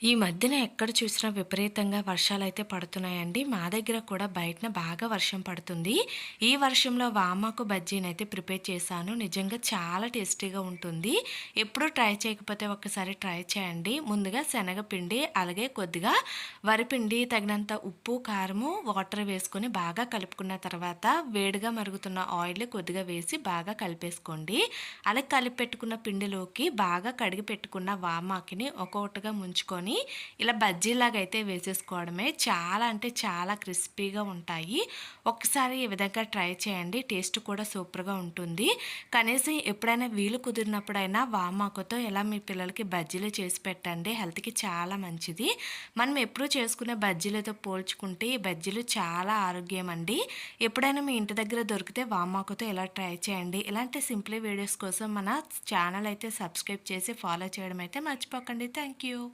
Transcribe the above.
ఈ మధ్యన ఎక్కడ చూసినా విపరీతంగా వర్షాలైతే పడుతున్నాయండి. మా దగ్గర కూడా బయటన బాగా వర్షం పడుతుంది. ఈ వర్షంలో వామాకు బజ్జీనైతే ప్రిపేర్ చేశాను. నిజంగా చాలా టేస్టీగా ఉంటుంది. ఎప్పుడూ ట్రై చేయకపోతే ఒక్కసారి ట్రై చేయండి. ముందుగా శనగపిండి, అలాగే కొద్దిగా వరిపిండి, తగినంత ఉప్పు, కారము, వాటర్ వేసుకొని బాగా కలుపుకున్న తర్వాత వేడిగా మరుగుతున్న ఆయిల్ కొద్దిగా వేసి బాగా కలిపేసుకోండి. అలా కలిపి పెట్టుకున్న పిండిలోకి బాగా కడిగి పెట్టుకున్న వామాకిని ఒక్కొక్కటిగా ముంచుకొని ఇలా బజ్జీలాగా అయితే వేసేసుకోవడమే. చాలా అంటే చాలా క్రిస్పీగా ఉంటాయి. ఒక్కసారి ఈ విధంగా ట్రై చేయండి. టేస్ట్ కూడా సూపర్‌గా ఉంటుంది. కనీసం ఎప్పుడైనా వీలు కుదిరినప్పుడైనా వామాకుతో ఇలా మీ పిల్లలకి బజ్జీలు చేసి పెట్టండి. హెల్త్‌కి చాలా మంచిది. మనం ఎప్పుడూ చేసుకునే బజ్జీలతో పోల్చుకుంటే ఈ బజ్జీలు చాలా ఆరోగ్యం అండి. ఎప్పుడైనా మీ ఇంటి దగ్గర దొరికితే వామాకుతో ఇలా ట్రై చేయండి. ఇలాంటి సింప్లీ వీడియోస్ కోసం మన ఛానల్ అయితే సబ్స్క్రైబ్ చేసి ఫాలో చేయడం అయితే మర్చిపోకండి. Thank you.